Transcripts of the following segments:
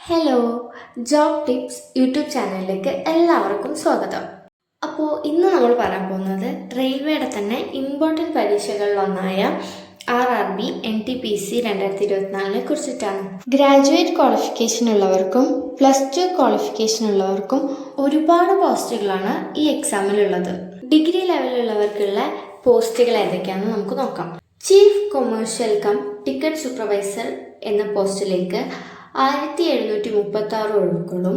Hello job tips YouTube ചാനലിലേക്ക് എല്ലാവർക്കും സ്വാഗതം. അപ്പോൾ ഇന്ന് നമ്മൾ പറയാൻ പോകുന്നത് റെയിൽവേയുടെ തന്നെ important പരീക്ഷകളിലൊന്നായ R R B N T P C രണ്ടായിരത്തി ഇരുപത്തിനാലിനെ കുറിച്ചിട്ടാണ്. ഗ്രാജുവേറ്റ് ക്വാളിഫിക്കേഷൻ ഉള്ളവർക്കും പ്ലസ് ടു ക്വാളിഫിക്കേഷൻ ഉള്ളവർക്കും ഒരുപാട് പോസ്റ്റുകളാണ് ഈ എക്സാമിലുള്ളത് ഡിഗ്രി ലെവലിലുള്ളവർക്കുള്ള പോസ്റ്റുകൾ ഏതൊക്കെയാണെന്ന് നമുക്ക് നോക്കാം. Chief commercial cum ticket supervisor എന്ന പോസ്റ്റിലേക്ക് ആയിരത്തി എഴുന്നൂറ്റി മുപ്പത്തി ആറ് ഒഴിവുകളും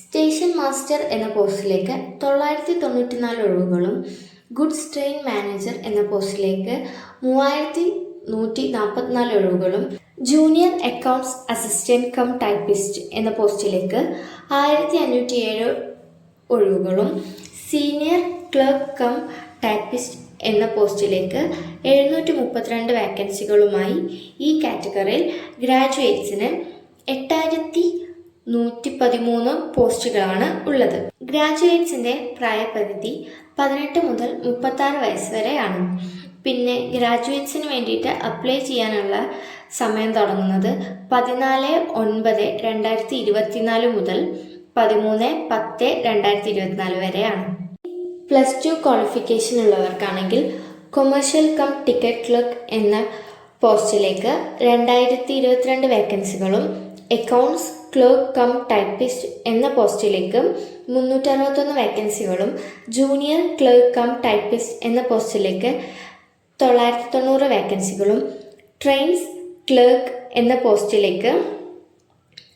സ്റ്റേഷൻ മാസ്റ്റർ എന്ന പോസ്റ്റിലേക്ക് തൊള്ളായിരത്തി തൊണ്ണൂറ്റി നാല് ഒഴിവുകളും ഗുഡ്സ് ട്രെയിൻ മാനേജർ എന്ന പോസ്റ്റിലേക്ക് മൂവായിരത്തി നൂറ്റി നാൽപ്പത്തിനാല് ഒഴിവുകളും junior accounts assistant cum typist എന്ന പോസ്റ്റിലേക്ക് ആയിരത്തി അഞ്ഞൂറ്റി ഏഴ് ഒഴിവുകളും സീനിയർ ക്ലർക്ക് കം ടൈപ്പിസ്റ്റ് എന്ന പോസ്റ്റിലേക്ക് എഴുന്നൂറ്റി മുപ്പത്തിരണ്ട് വാക്കൻസികളുമായി ഈ കാറ്റഗറിയിൽ ഗ്രാജുവേറ്റ്സിന് എട്ടായിരത്തി നൂറ്റി പതിമൂന്ന് പോസ്റ്റുകളാണ് ഉള്ളത്. ഗ്രാജുവേറ്റ്സിന്റെ പ്രായപരിധി പതിനെട്ട് മുതൽ മുപ്പത്താറ് വയസ്സ് വരെയാണ്. പിന്നെ ഗ്രാജുവേറ്റ്സിന് വേണ്ടിയിട്ട് അപ്ലൈ ചെയ്യാനുള്ള സമയം തുടങ്ങുന്നത് പതിനാല് ഒൻപത് രണ്ടായിരത്തി ഇരുപത്തിനാല് മുതൽ പതിമൂന്ന് പത്ത് രണ്ടായിരത്തി ഇരുപത്തിനാല് വരെയാണ്. പ്ലസ് ടു ക്വാളിഫിക്കേഷൻ ഉള്ളവർക്കാണെങ്കിൽ കൊമേഴ്ഷ്യൽ കം ടിക്കറ്റ് ക്ലർക്ക് എന്ന പോസ്റ്റിലേക്ക് രണ്ടായിരത്തി ഇരുപത്തിരണ്ട് വേക്കൻസികളും അക്കൗണ്ട്സ് ക്ലർക്ക് കം ടൈപ്പിസ്റ്റ് എന്ന പോസ്റ്റിലേക്ക് മുന്നൂറ്ററുപത്തൊന്ന് വേക്കൻസികളും ജൂനിയർ ക്ലർക്ക് കം ടൈപ്പിസ്റ്റ് എന്ന പോസ്റ്റിലേക്ക് തൊള്ളായിരത്തി തൊണ്ണൂറ് വേക്കൻസികളും ട്രെയിൻസ് ക്ലർക്ക് എന്ന പോസ്റ്റിലേക്ക്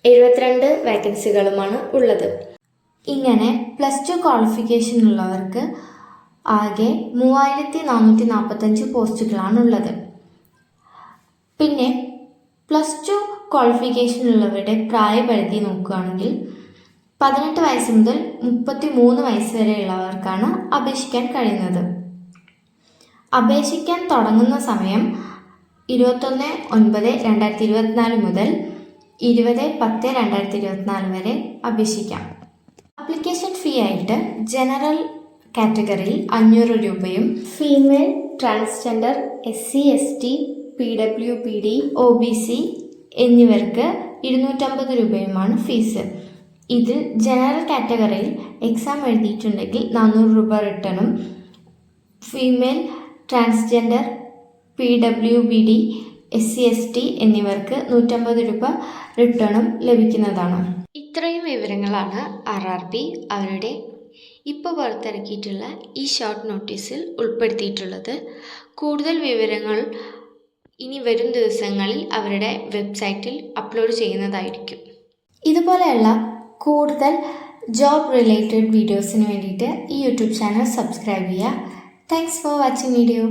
എഴുപത്തിരണ്ട് വേക്കൻസികളുമാണ് ഉള്ളത്. ഇങ്ങനെ പ്ലസ് ടു ക്വാളിഫിക്കേഷൻ ഉള്ളവർക്ക് ആകെ മൂവായിരത്തി നാനൂറ്റി നാൽപ്പത്തഞ്ച് പോസ്റ്റുകളാണുള്ളത് പിന്നെ പ്ലസ് ടു ക്വാളിഫിക്കേഷൻ ഉള്ളവരുടെ പ്രായപരിധി നോക്കുകയാണെങ്കിൽ പതിനെട്ട് വയസ്സ് മുതൽ മുപ്പത്തി മൂന്ന് വയസ്സ് വരെയുള്ളവർക്കാണ് അപേക്ഷിക്കാൻ കഴിയുന്നത്. അപേക്ഷിക്കാൻ തുടങ്ങുന്ന സമയം ഇരുപത്തൊന്ന് ഒൻപത് രണ്ടായിരത്തി ഇരുപത്തിനാല് മുതൽ ഇരുപത് പത്ത് രണ്ടായിരത്തി ഇരുപത്തിനാല് വരെ അപേക്ഷിക്കാം. അപ്ലിക്കേഷൻ ഫീ ആയിട്ട് ജനറൽ കാറ്റഗറിയിൽ അഞ്ഞൂറ് രൂപയും female transgender S C S T P W P D O B C എന്നിവർക്ക് ഇരുന്നൂറ്റമ്പത് രൂപയുമാണ് ഫീസ്. ഇതിൽ ജനറൽ കാറ്റഗറിയിൽ എക്സാം എഴുതിയിട്ടുണ്ടെങ്കിൽ നാനൂറ് രൂപ റിട്ടേണും female transgender P W B D S C S T എന്നിവർക്ക് നൂറ്റമ്പത് രൂപ റിട്ടേണും ലഭിക്കുന്നതാണ്. ഇത്രയും വിവരങ്ങളാണ് ആർ ആർ ബി അവരുടെ ഇപ്പോൾ പുറത്തിറക്കിയിട്ടുള്ള ഈ ഷോർട്ട് നോട്ടീസിൽ ഉൾപ്പെടുത്തിയിട്ടുള്ളത്. കൂടുതൽ വിവരങ്ങൾ ഇനി വരും ദിവസങ്ങളിൽ അവരുടെ വെബ്സൈറ്റിൽ അപ്ലോഡ് ചെയ്യുന്നതായിരിക്കും. ഇതുപോലെയുള്ള കൂടുതൽ ജോബ് റിലേറ്റഡ് വീഡിയോസിന് വേണ്ടിയിട്ട് ഈ യൂട്യൂബ് ചാനൽ സബ്സ്ക്രൈബ് ചെയ്യുക. Thanks for watching video